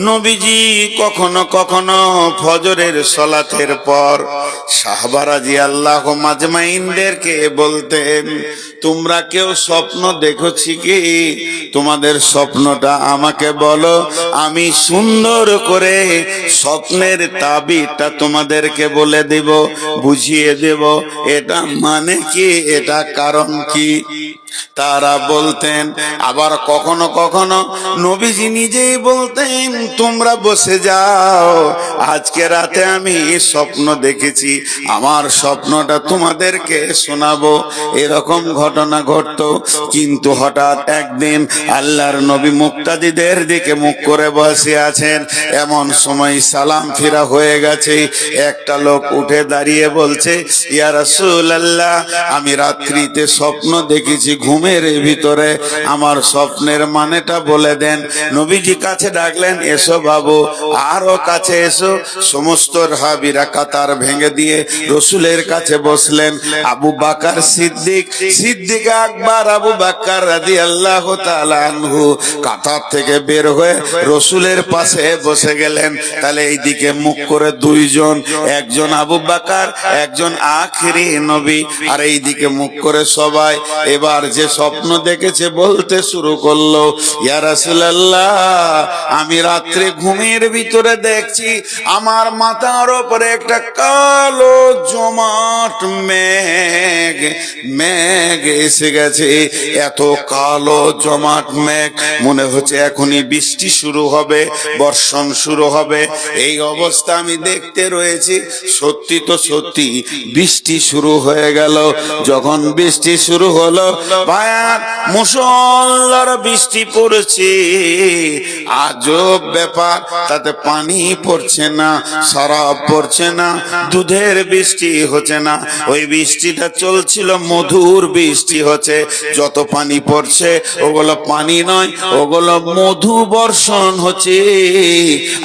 নবীজি কখনো কখনো ফজরের সলাতের পর সাহবারাজি আল্লাহ মাজমাইনদেরকে বলতেন তোমরা কেউ স্বপ্ন দেখেছি কি? তোমাদের স্বপ্নটা আমাকে বলো। আমি সুন্দর করে স্বপ্নের তাবিটা তোমাদেরকে বলে দেব, বুঝিয়ে দেব। এটা মানে কি? এটা কারণ কি? তারা বলতেন, আবার কখনো কখনো নবীজি নিজেই বলতেন, তোমরা বসে যাও। আজকে রাতে আমি স্বপ্ন দেখেছি। আমার স্বপ্নটা তোমাদেরকে শোনাবো। এরকম ঘটনা ঘটতো। কিন্তু হঠাৎ একদিন আল্লাহর নবী মুক্তাদিদের দিকে মুখ করে বসে আছেন। এমন সময় সালাম ফিরা হয়ে গেছে। একটা লোক উঠে দাঁড়িয়ে বলছে, ইয়া রাসূলুল্লাহ, আমি রাত্রিতে স্বপ্ন দেখেছি ঘুমের ভিতরে। আমার স্বপ্নের মানেটা বলে দেন। নবীজি কাছে ডাকলেন, এসো বাবু, আরও কাছে এসো। সমস্ত রাহাবিরা কাতার ভেঙে দিয়ে রসুলের কাছে বসলেন। আবু বাকার সিদ্দিক সিদ্দিক আকবর আবু বাক্কার রাজি আল্লাহ আনহু কাতার থেকে বের হয়ে রসুলের পাশে বসে গেলেন। তাহলে এইদিকে মুখ করে দুইজন, একজন আবু বাকার একজন নবী। আর এইদিকে মুখ করে সবাই এবার যে স্বপ্ন দেখেছে বলতে শুরু করল আমি রাত্রে ঘুমের ভিতরে দেখছি আমার মাথার উপরে একটা কালো জমাট মেঘ মেঘ এসে গেছে। এত কালো জমাট মেঘ। মনে হচ্ছে এখনই বৃষ্টি শুরু হবে, বর্ষণ শুরু হবে। এই অবস্থা আমি দেখতে রয়েছি। সত্যি তো সত্যি, বৃষ্টি শুরু হয়ে গেল। যখন বৃষ্টি শুরু হলো ভায়ার মুসল্লার বৃষ্টি পড়েছে। আজব ব্যাপার, তাতে পানি পড়ছে না শরাব পড়ছে না, দুধের বৃষ্টি হচ্ছে না। ওই বৃষ্টিটা চলছিল মধুর বৃষ্টি। হচ্ছে, যত পানি পড়ছে, ওগুলো পানি নয়, ওগুলো মধু বর্ষণ হচ্ছে।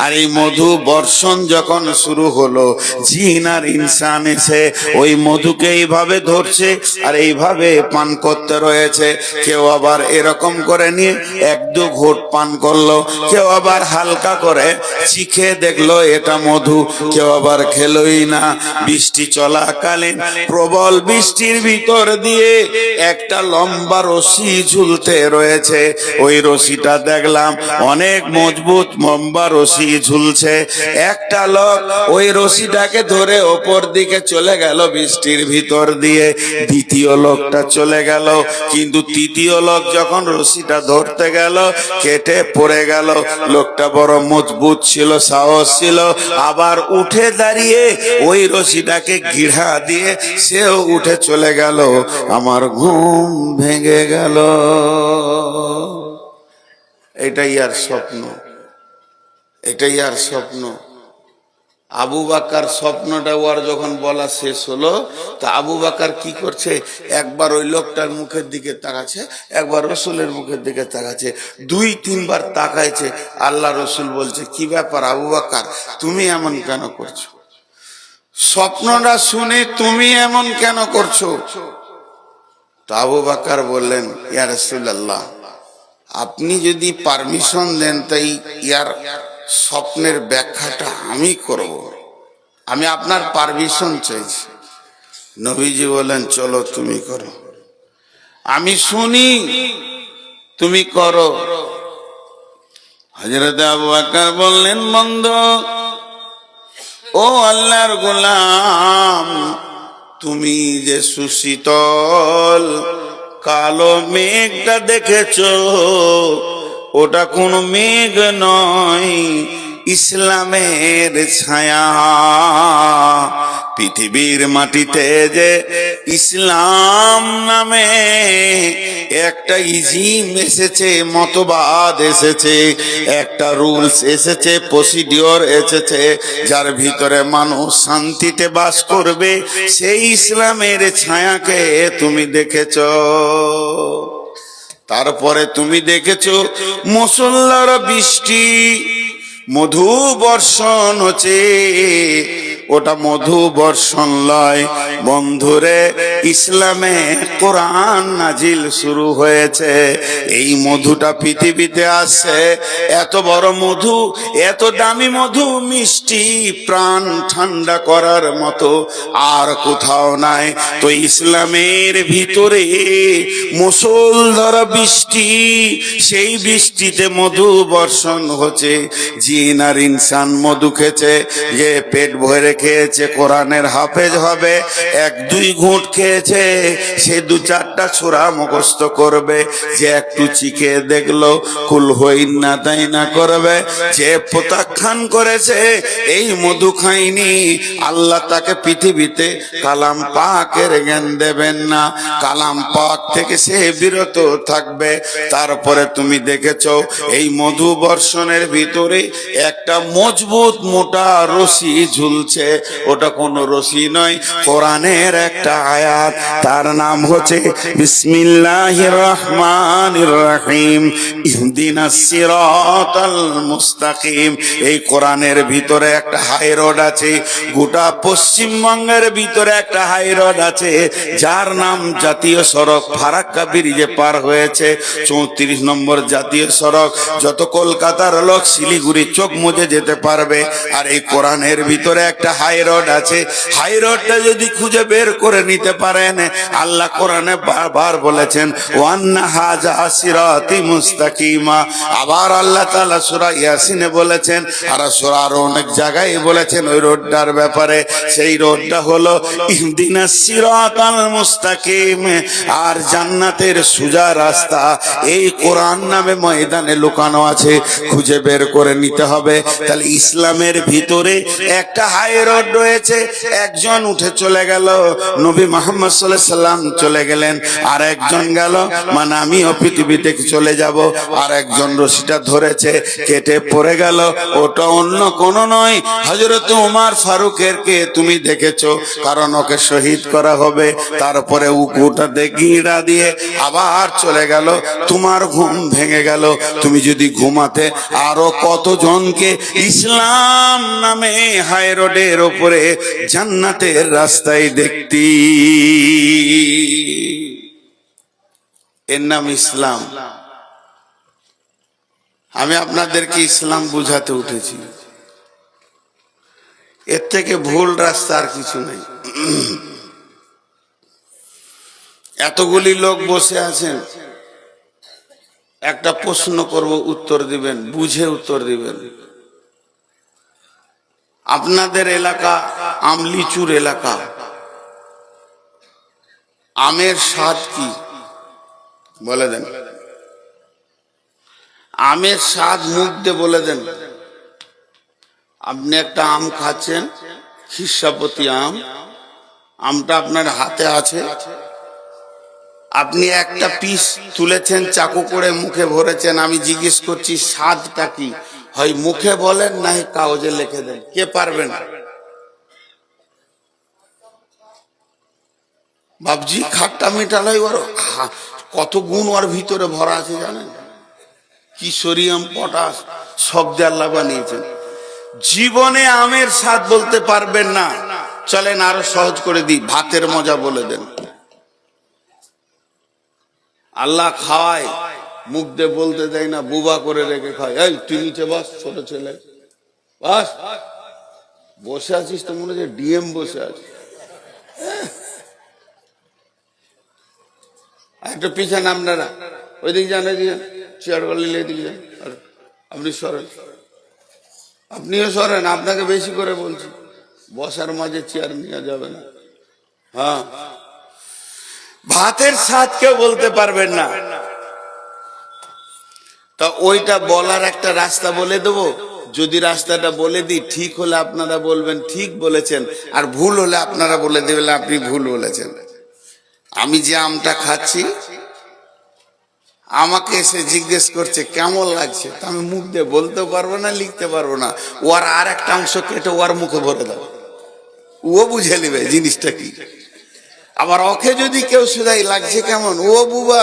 আর এই মধু বর্ষণ যখন শুরু হলো, জিন আর ইনসান এসে ওই মধুকে এইভাবে ধরছে, আর এইভাবে পান করতে রয়েছে। কেউ আবার এরকম করে নিয়ে এক দু ঘোট পান করল, কেউ আবার হালকা করে চিখে দেখল এটা মধু, কেউ আবার খেলোই না। বৃষ্টি চলাকালীন প্রবল বৃষ্টির ভিতর দিয়ে একটা লম্বা রশি ঝুলতে রয়েছে। ওই রশিটা দেখলাম অনেক মজবুত লম্বা রশি ঝুলছে। একটা লোক ওই রশিটাকে ধরে ওপর দিকে চলে গেল বৃষ্টির ভিতর দিয়ে। দ্বিতীয় লোকটা চলে গেল, কিন্তু তৃতীয় লোক যখন রশিটা ধরতে গেল, কেটে পড়ে গেল। লোকটা বড় মজবুত ছিল, সাহস ছিল। আবার উঠে দাঁড়িয়ে ওই রশিটাকে গিড়া দিয়ে সেও উঠে চলে গেল। আমার ঘুম ভেঙে গেল। এটাই আর স্বপ্ন। এটাই আর স্বপ্ন। আবু বাকার স্বপ্নটা ওর যখন বলা শেষ হলো, তা আবু বাকার কি করছে? একবার ওই লোকটার মুখের দিকে তাকাচ্ছে, একবার রসুলের মুখের দিকে তাকাচ্ছে, দুই, তিনবার তাকাইছে, আল্লাহ রসুল বলছে, কি ব্যাপার আবু বাকার তুমি এমন কেন করছ? স্বপ্নটা শুনে তুমি এমন কেন করছ? তো আবু বাকার বললেন, ইয়া রসুল্লাহ আপনি যদি পারমিশন দেন, তাই ইয়ার স্বপ্নের ব্যাখ্যাটা আমি করব। আমি আপনার পারমিশন চাইছি। নবীজি বলেন চলো তুমি করো। আমি শুনি, তুমি করো। হজরত আবু আকার বললেন মন্দ ও আল্লাহর গোলাম তুমি যে সুশীতল কালো মেঘটা দেখেছ ওটা কোন মেঘ নয়। ইসলামের ছায়া। পৃথিবীর মাটিতে যে ইসলাম নামে একটা ইজিম এসেছে, মতবাদ এসেছে, একটা রুলস এসেছে, প্রসিডিওর এসেছে, যার ভিতরে মানুষ শান্তিতে বাস করবে, সেই ইসলামের ছায়াকে তুমি দেখেছ। তারপরে তুমি দেখেছ, মুসল্লার বৃষ্টি মধু বর্ষণ হচ্ছে। ওটা মধু বর্ষণ লয়। বন্ধুরে, ইসলামে কোরআন নাজিল শুরু হয়েছে। এই মধুটা পৃথিবীতে আসছে। এত বড় মধু, এত দামি মধু, মিষ্টি প্রাণ ঠান্ডা করার মতো আর কোথাও নাই। তো ইসলামের ভিতরে মুসলধারা বৃষ্টি, সেই বৃষ্টিতে মধু বর্ষণ হচ্ছে। জিন আর ইনসান মধু খেয়েছে, যে পেট ভরে খেয়েছে, কোরআনের হাফেজ হবে। এক, দুই ঘুঁট খেয়েছে, সে দু চারটা ছোড়া মুখস্থ করবে। যে একটু চিকে দেখল, কুল হইন না তাই না করবে। যে প্রত্যাখ্যান করেছে, এই মধু খাইনি আল্লাহ তাকে পৃথিবীতে কালাম পাকের জ্ঞান দেবেন না। কালাম পাক থেকে সে বিরত থাকবে। তারপরে তুমি দেখেছ, এই মধু বর্ষণের ভিতরে একটা মজবুত মোটা রশি ঝুলছে। ওটা কোনো রশি নয়, কোরআনের একটা আয়াত। তার নাম হচ্ছে রহিম সিরাতাল মুস্তাকিম। এই কোরআনের ভিতরে একটা হাই রোড আছে, গোটা পশ্চিমবঙ্গের ভিতরে একটা হাই রোড আছে, যার নাম জাতীয় সড়ক ফারাক্কা ব্রিজে পার হয়েছে, চৌত্রিশ নম্বর জাতীয় সড়ক। যত কলকাতার লোক শিলিগুড়ি চোখ মুজে যেতে পারবে, আর এই কোরআনের ভিতরে একটা হাই রোড আছে। হাই রোডটা যদি খুঁজে বের করে নিতে পারেন, আল্লাহ কোরআনে বারবার বলেছেন, ওয়ান্না হাজা সিরাতি মুস্তাকিমা। আবার আল্লাহ তাআলা সূরা ইয়াসিনে বলেছেন, আর সূরা আরও অনেক জায়গায় বলেছেন ওই রোডটার ব্যাপারে। সেই রোডটা হলো ইহদিনাস সিরাতাল মুস্তাকিম। আর জান্নাতের সুজা রাস্তা, এই কোরআন নামে ময়দানে লুকানো আছে। খুঁজে বের করে নিতে হবে। তাহলে ইসলামের ভিতরে একটা হাই রোড রয়েছে। একজন উঠে চলে গেল, নবী মোহাম্মদ সাল্লাম চলে গেলেন। আর একজন গেল মানে আমিও পৃথিবীতে চলে যাব। আর একজন রশিটা ধরেছে, কেটে পড়ে গেল। ওটা অন্য কোনো নয় হজরত উমার ফারুকের কে তুমি দেখেছ? কারণ ওকে শহীদ করা হবে। তারপরে উকুটা গিঁড়া দিয়ে আবার চলে গেল। তোমার ঘুম ভেঙে গেল। তুমি যদি ঘুমাতে আরও কতজনকে ইসলাম নামে হাই রোডের ওপরে জান্নাতের রাস্তায় দেখতি। এর নাম ইসলাম। আমি আপনাদেরকে ইসলাম বুঝাতে উঠেছি। এর থেকে ভুল রাস্তা আর কিছু নেই। এতগুলি লোক বসে আছেন। একটা প্রশ্ন করব, উত্তর দিবেন, বুঝে উত্তর দিবেন। আপনাদের এলাকা আমলিচুর এলাকা। আমের স্বাদ কি? বলে দেন। আমের স্বাদ মুখ দিয়ে বলে দেন। আপনি একটা আম খাচ্ছেন, খিসাপতি আম। আমটা আপনার হাতে আছে। আপনি একটা পিস তুলেছেন, চাকু করে মুখে ভরেছেন। আমি জিজ্ঞেস করছি, স্বাদটা কি? হয় মুখে বলেন না হয় কাগজে লিখে দেন। কে পারবেন? বাবজি খাট্টা মিঠালাই ওর কত গুণ ওর ভিতরে ভরা আছে জানেন? কি সোডিয়াম পটাশ, সব দিয়ে আল্লাহ বানিয়েছেন। জীবনে আমের স্বাদ বলতে পারবেন না। চলেন আরও সহজ করে দিই, ভাতের মজা বলে দেন। আল্লাহ খাওয়ায় মুখ দিয়ে বলতে দেয় না, বুবা করে রেখে খায়। এই, তুই নিচে বস, ছোট ছেলে। বাস। বসে আছিস তো মনে হচ্ছে ডিএম বসে আছিস একটু পিছনে আপনারা ওইদিকে যান এদিকে যান। চেয়ার গলিলে এদিকে যান। আপনি সরেন। আপনিও সরেন, আপনাকে বেশি করে বলছি। বসার মাঝে চেয়ার নেওয়া যাবে না। হ্যাঁ। ভাতের স্বাদ কেউ বলতে পারবেন না। তা ওইটা বলার একটা রাস্তা বলে দেবো। যদি রাস্তাটা বলে দিই, ঠিক হলে আপনারা বলবেন, ঠিক বলেছেন। আর ভুল হলে আপনারা বলে দেবেন, আপনি ভুল বলেছেন। আমি যে আমটা খাচ্ছি, আমাকে এসে জিজ্ঞেস করছে, কেমন লাগছে? তা আমি মুখ দিয়ে বলতেও পারব না, লিখতে পারব না। ওর আর একটা অংশ কেটে ওর মুখে ভরে দাও। ও বুঝে নেবে জিনিসটা কি। আবার ওকে যদি কেউ শুধাই, লাগছে কেমন? ও বুবা।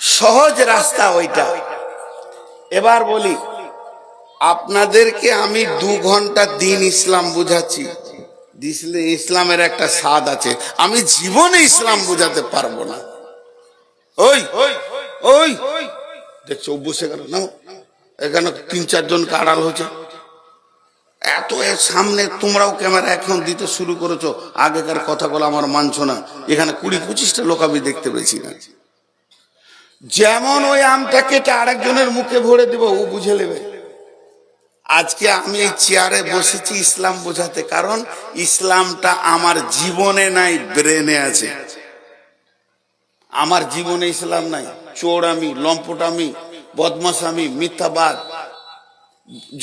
সহজ রাস্তা ওইটা। এবার বলি, আপনাদেরকে আমি দু ঘণ্টা দিন ইসলাম বুঝাচ্ছি। ইসলামের একটা স্বাদ আছে। আমি জীবনে ইসলাম বুঝাতে পারব না। ওই ওই, দেখছ, বসে গেল না এখানে তিন চারজনকে আড়াল হচ্ছে এত সামনে তোমরাও ক্যামেরা এখন দিতে শুরু করেছ। আগেকার কথাগুলো আমার মানছো না। এখানে কুড়ি পঁচিশটা লোক আমি দেখতে পেয়েছি না। যেমন ওই আমটা কেটে আরেকজনের মুখে ভরে দিব, ও বুঝে নেবে। আজকে আমি এই চেয়ারে বসেছি ইসলাম বোঝাতে, কারণ ইসলামটা আমার জীবনে নাই, ব্রেনে আছে। আমার জীবনে ইসলাম নাই, চোর আমি, লম্পট আমি বদমাস আমি, মিথ্যাবাদ।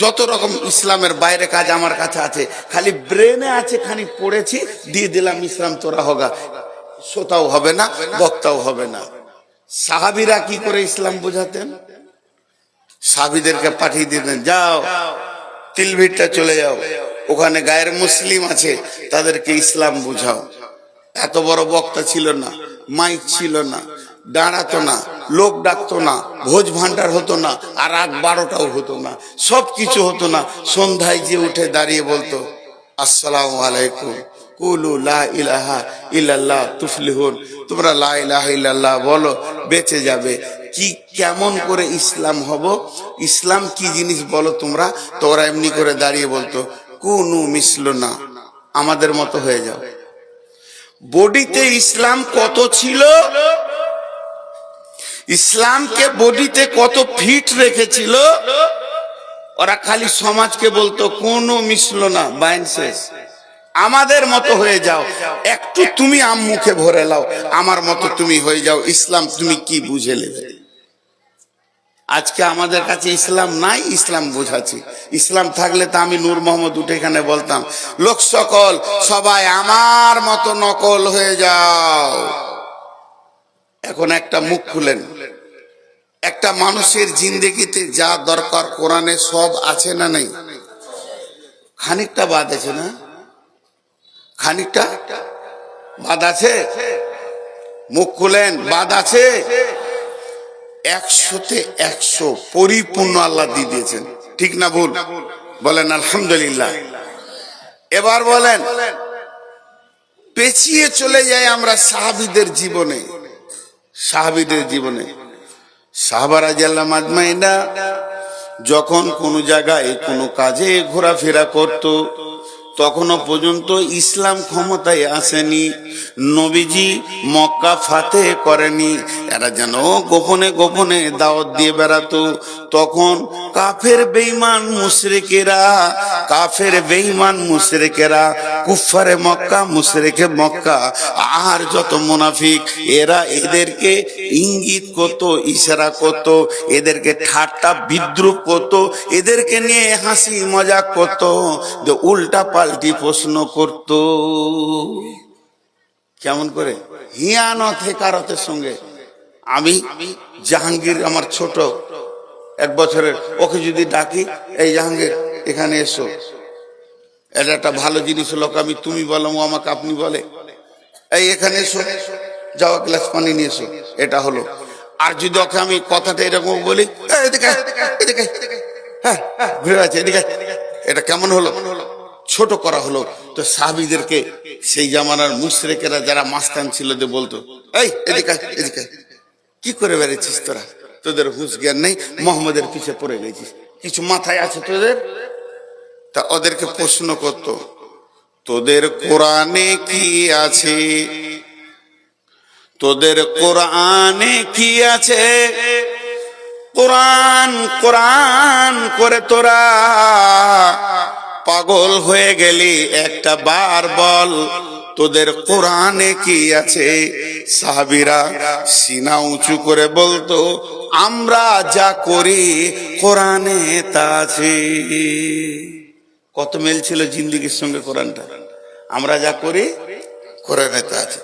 যত রকম ইসলামের বাইরে কাজ আমার কাছে আছে, খালি ব্রেনে আছে খালি পড়েছি, দিয়ে দিলাম ইসলাম তোরা হোগা। শ্রোতাও হবে না, বক্তাও হবে না। সাহাবিরা কি করে ইসলাম বোঝাতেন? সাহাবিদেরকে পাঠিয়ে দিতেন, যাও তিলভিটটা চলে যাও, ওখানে গায়ের মুসলিম আছে, তাদেরকে ইসলাম বুঝাও। এত বড় বক্তা ছিল না, মাইক ছিল না, দাঁড়াতো না, লোক ডাকতো না, ভোজ ভান্ডার হতো না, আর রাত বারোটাও হতো না সব কিছু হতো না। সন্ধ্যায় যে উঠে দাঁড়িয়ে বলতো, আসসালামু আলাইকুম। কুলু লা ইলাহা ইল্লাল্লাহ তুফলিহুন। তোমরা লা ইলাহা ইল্লাল্লাহ বলো, বেঁচে যাবে। কি কেমন করে ইসলাম হব? ইসলাম কি জিনিস বলো তোমরা? তোরা এমনি করে দাঁড়িয়ে বলতো, কুনু মিসল না, আমাদের মতো হয়ে যাও। বডিতে ইসলাম কত ছিল? ইসলামকে বডিতে কত ফিট রেখেছিল? ওরা খালি সমাজকে বলতো, কোনো মিশল না বাইন শেষ আমাদের মতো হয়ে যাও। একটু তুমি আম মুখে ভরে লাও। আমার মতো তুমি হয়ে যাও। ইসলাম তুমি কি বুঝে নেবে? আজকে আমাদের কাছে ইসলাম নাই, ইসলাম বোঝাচ্ছি। ইসলাম থাকলে তো আমি নূর মোহাম্মদ উঠে এখানে বলতাম, লোক সকল, সবাই আমার মতো নকল হয়ে যাও। এখন একটা মুখ খুলেন। একটা মানুষের জিন্দগিতে যা দরকার কোরআনে সব আছে না নেই? খানিকটা বাদ আছে না? খানিকটা বাদ আছে? মুখ খুলেন বাদ আছে? একশোতে একশো পরিপূর্ণ আল্লাহ দিয়ে দিয়েছেন। ঠিক না ভুল? বলেন, আলহামদুলিল্লাহ। এবার বলেন, পেছিয়ে চলে যাই আমরা সাহাবিদের জীবনে। সাহাবিদের জীবনে। সাহাবারা জাল্লা মাজমাইনা যখন কোনো জায়গায় কোনো কাজে ঘোরাফেরা করত তখনও পর্যন্ত ইসলাম ক্ষমতায় আসেনি, নবীজি মক্কা ফাতে করেনি। এরা যেন গোপনে গোপনে দাওয়াত দিয়ে বেড়াতো। তখন কাফের বেইমান মুশরিকেরা, কাফের বেইমান মুশরিকেরা কুফারে মক্কা, মুশরিকে মক্কা। আর যত মুনাফিক, এরা এদেরকে ইঙ্গিত করতো, ইশারা করতো, এদেরকে ঠাট্টা বিদ্রুপ করতো, এদেরকে নিয়ে হাসি মজাক করতো। যে উল্টা পাল্টি প্রশ্ন করতো। কেমন করে? হিয়ানত হেকারতের সঙ্গে। আমি জাহাঙ্গীর আমার ছোট এক বছরের ওকে যদি ডাকি এই জাহাঙ্গীর এখানে এসো। এটা একটা ভালো জিনিস হলো আমি তুমি বলো আমাকে আপনি বলে। এই এখানে এসো। যাওয়া গ্লাস পানি নিয়ে এসো। এটা হলো। আর যদি ওকে আমি কথাটা এরকম বলি এদিকে এদিকে হ্যাঁ হ্যাঁ, ঘুরে আছে এদিকে এটা কেমন হলো? ছোট করা হলো। তো সাহাবিদেরকে সেই জামানার মুশরেকেরা যারা মাস্তান ছিল যে বলতো, এই, এদিকে কি করে বেড়েছিস তোরা? তোদের হুঁশ জ্ঞান নেই, মোহাম্মদের পিছে পড়ে গেছিস। কিছু মাথায় আছে তোদের? তা ওদেরকে প্রশ্ন করত, তোদের কোরআনে কি আছে? তোদের কোরআনে কি আছে? কোরআন কোরআন করে তোরা পাগল হয়ে গেলি, একটা বার বল। তোদের কোরআনে কি আছে? সাহাবিরা সিনা উঁচু করে বলতো, আমরা যা করি, কোরআনে তা আছে। কত মেল ছিল জিন্দিগির সঙ্গে কোরআনটা? আমরা যা করি, কোরআনে তা আছে।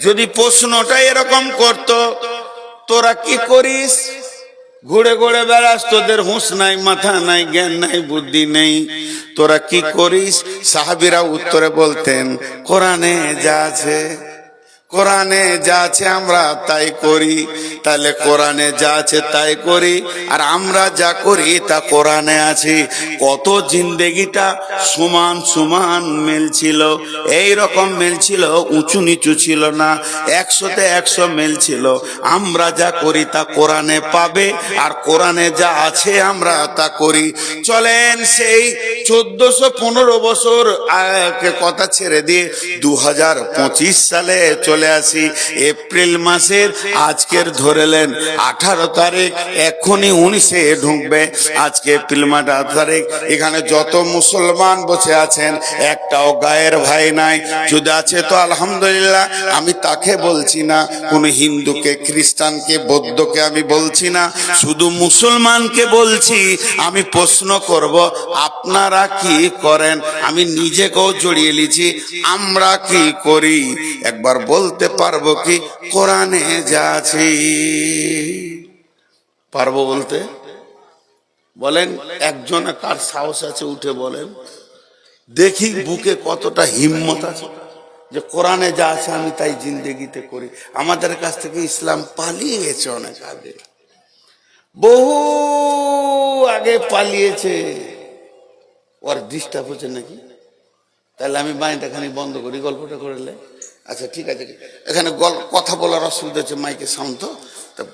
যদি প্রশ্নটা এরকম করত, তোরা কি করিস? ঘুরে ঘুরে বেড়াস, তোদের হুঁশ নাই, মাথা নাই, জ্ঞান নাই, বুদ্ধি নেই। তোরা কি করিস? সাহাবিরা উত্তরে বলতেন, কোরআনে যা আছে কোরআনে যা আছে আমরা তাই করি। তাহলে কোরআনে যা আছে তাই করি। আর আমরা যা করি তা কোরআনে আছে। কত জিন্দেগিটা সমান সমান মেল ছিল এই রকম মেল ছিল উঁচু নিচু ছিল না। একশোতে একশো মেল ছিল আমরা যা করি তা কোরআনে পাবে। আর কোরআনে যা আছে আমরা তা করি। চলেন সেই চোদ্দশো পনেরো বছর কথা ছেড়ে দিয়ে দু হাজার পঁচিশ সালে চলে আসি। এপ্রিল মাসের আজকের ধরেলেন আঠারো তারিখ, এখনই উনিশে ঢুকবে। আজকে এপ্রিল মাস আঠারো তারিখ, এখানে যত মুসলমান বসে আছেন, একটাও গায়ের ভাই নাই। যদি আছে তো আলহামদুলিল্লাহ, আমি তাকে বলছি না, কোন হিন্দুকে, খ্রিস্টানকে, বৌদ্ধকে আমি বলছি না। শুধু মুসলমানকে বলছি, আমি প্রশ্ন করব, আপনারা কি করেন? আমি নিজেকেও জড়িয়ে লিছি আমরা কি করি? একবার বলতে পারব কি? কোরআনে যা আছে। পারব বলতে? বলেন, একজনে কার সাহস আছে উঠে বলেন। দেখি বুকে কতটা হিম্মত আছে। যে কোরআনে যা আছে আমি তাই জিন্দেগিতে করি। আমাদের কাছ থেকে ইসলাম পালিয়ে গেছে অনেক আগে। বহু আগে পালিয়েছে। ওর ডিস্টার্ব হচ্ছে নাকি? তাহলে আমি বাড়িটা খানি বন্ধ করি, গল্পটা করলে আচ্ছা ঠিক আছে। এখানে গল- কথা বলার অসুবিধা হচ্ছে মাইকে সাউন্ড তো।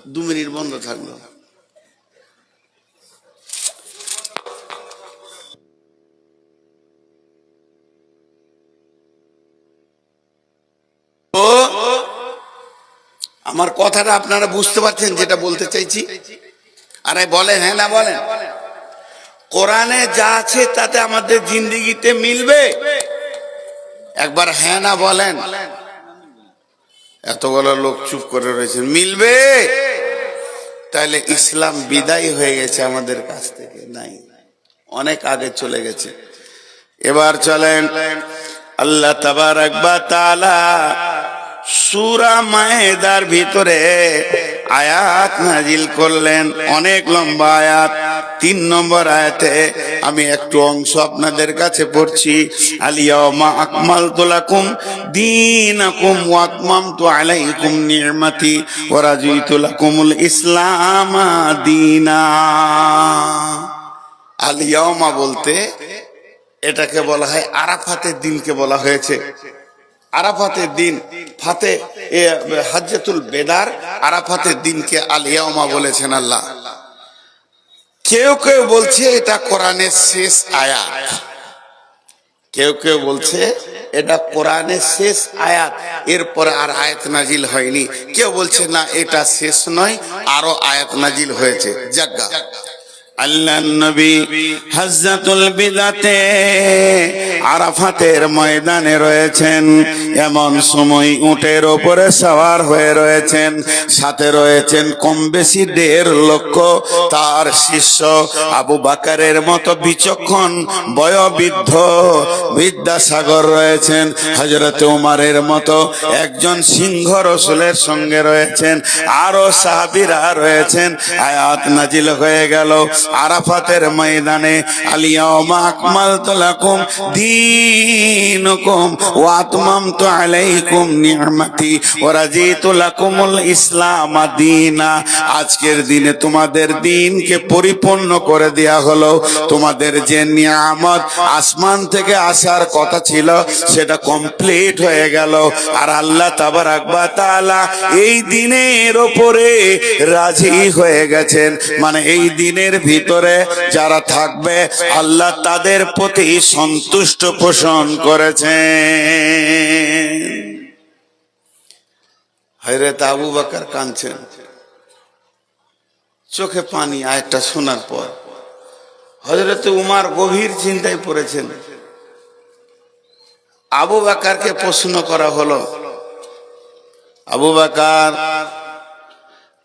দু মিনিট বন্ধ থাকল। আমার কথাটা আপনারা বুঝতে পারছেন, যেটা বলতে চাইছি? আরে বলেন হ্যাঁ না বলেন? কোরআনে যা আছে, তাতে আমাদের জিন্দিগিতে মিলবে? একবার হ্যাঁ না বলেন। এতগুলো লোক চুপ করে রয়েছে। মিলবে? তাহলে ইসলাম বিদায় হয়ে গেছে আমাদের কাছ থেকে। নাই। অনেক আগে চলে গেছে। এবার চলেন। আল্লাহ তাবার একবার তালা সুরা মায়েদার ভিতরে আয়াত নাজিল করলেন। অনেক লম্বা আয়াত। তিন নম্বর আয়াতে আমি একটু অংশ আপনাদের কাছে পড়ছি। আলিয়ামা আকমাল তোলাকুম দিন আকুম ওয়াতমাম তো আলাইকুম নির্মাতি ওরাজুইতুলাকুমুল ইসলাম দিনা। আলিয়ামা বলতে এটাকে বলা হয় আরাফাতের দিনকে বলা হয়েছে। আরাফাতের দিন ফাতে হাজ্জাতুল বেদার আরাফাতের দিনকে আলিয়ামা বলেছেন আল্লাহ। কেউ কেউ বলছে এটা কোরআনের শেষ আয়াত। কেউ কেউ বলছে এটা কোরআনের শেষ আয়াত, এরপর আর আয়াত নাজিল হয়নি। কেউ বলছে না, এটা শেষ নয়, আরও আয়াত নাজিল হয়েছে। জাগা আল্লাহ নবী হজরতুল বিদাতে আরাফাতের ময়দানে রয়েছেন। এমন সময় উটের ওপরে সওয়ার হয়ে রয়েছেন। সাথে রয়েছেন কম বেশি দেড় লক্ষ তার শিষ্য। আবু বাকারের মতো বিচক্ষণ বয়োবৃদ্ধ বিদ্যাসাগর রয়েছেন। হজরত উমারের মতো একজন সিংহ রসুলের সঙ্গে রয়েছেন। আরও সাহাবিরা রয়েছেন। আয়াত নাজিল হয়ে গেল। আরাফাতের ময়দানে আলিয়াউমা আকমালতু লাকুম দীনুকুম ওয়া আতমামতু আলাইকুম নি'মাতি ওয়া রাজিতু লাকুমুল ইসলাম দীনা। আজকের দিনে তোমাদের দিনকে পরিপূর্ণ করে দেয়া হলো। তোমাদের যে নিয়ামত আসমান থেকে আসার কথা ছিল, সেটা কমপ্লিট হয়ে গেল। আর আল্লাহ তাবারাক ওয়া তাআলা এই দিনের ওপরে রাজি হয়ে গেছেন। মানে এই দিনের ভিতরে যারা থাকবে, আল্লাহ তাদের প্রতি সন্তুষ্ট পোষণ করেছেন হজরত আবু বাকার কাঁদছেন। চোখে পানি আয়টা শোনার পর। হজরত উমার গভীর চিন্তায় পড়েছেন। আবু বাকারকে প্রশ্ন করা হলো, আবু বাকার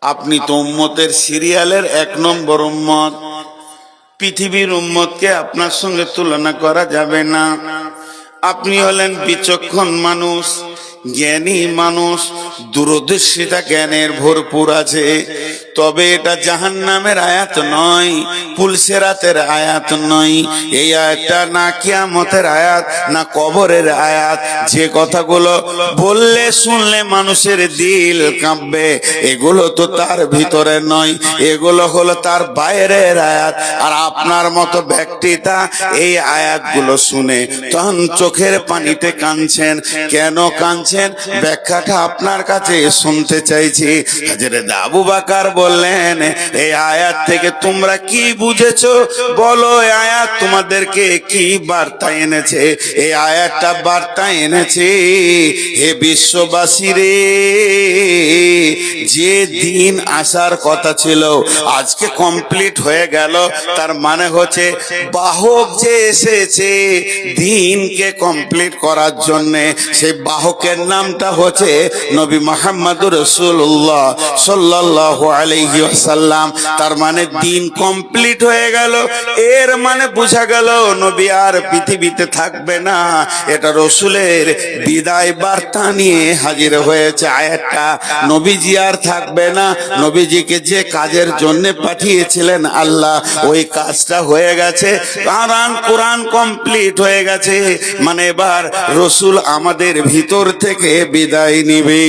আপনি তো উম্মতের সিরিয়ালের এক নম্বর উম্মত। পৃথিবীর উম্মতকে আপনার সঙ্গে তুলনা করা যাবে না। আপনি হলেন বিচক্ষণ মানুষ। জ্ঞানী মানুষ, দূরদর্শিতা জ্ঞানের ভরপুর আছে। তবে এটা জাহান নামের আয়াত নয়, পুলসেরাতের আয়াত নয়। এই আয়াতটা না কিয়ামতের আয়াত, না কবরের আয়াত। যে কথাগুলো বললে, শুনলে মানুষের দিল কাঁপবে। এগুলো তো তার ভিতরে নয়, এগুলো হলো তার বাইরের আয়াত। আর আপনার মতো ব্যক্তি তা এই আয়াতগুলো শুনে তখন চোখের পানিতে কাঁদছেন। কেন কাঁদছেন? ব্যাখ্যাটা আপনার কাছে শুনতে চাইছি। হাজরে আবু বাকার বললেন, এই আয়াত থেকে তোমরা কি বুঝেছ? বলো আয়াত তোমাদেরকে কি বার্তা এনেছে? এই আয়াতটা বার্তা এনেছে, হে বিশ্ববাসী রে, যে দিন আসার কথা ছিল, আজকে কমপ্লিট হয়ে গেল। তার মানে হচ্ছে, বাহক যে এসেছে, দিনকে কমপ্লিট করার জন্যে, সেই বাহকের নামটা হচ্ছে নবী মোহাম্মদুর রসুল্লাহ সাল্লাহ আলাইহি ওয়াসাল্লাম। তার মানে দিন কমপ্লিট হয়ে গেল। এর মানে বোঝা গেল নবী আর পৃথিবীতে থাকবে না। এটা রসুলের বিদায় বার্তা নিয়ে হাজির হয়েছে আয়াতটা। নবীজি আর থাকবে না। নবীজিকে যে কাজের জন্য পাঠিয়েছিলেন আল্লাহ, ওই কাজটা হয়ে গেছে। কারণ কোরআন কমপ্লিট হয়ে গেছে। মানে এবার রসুল আমাদের ভিতর থেকে বিদায় নিবে।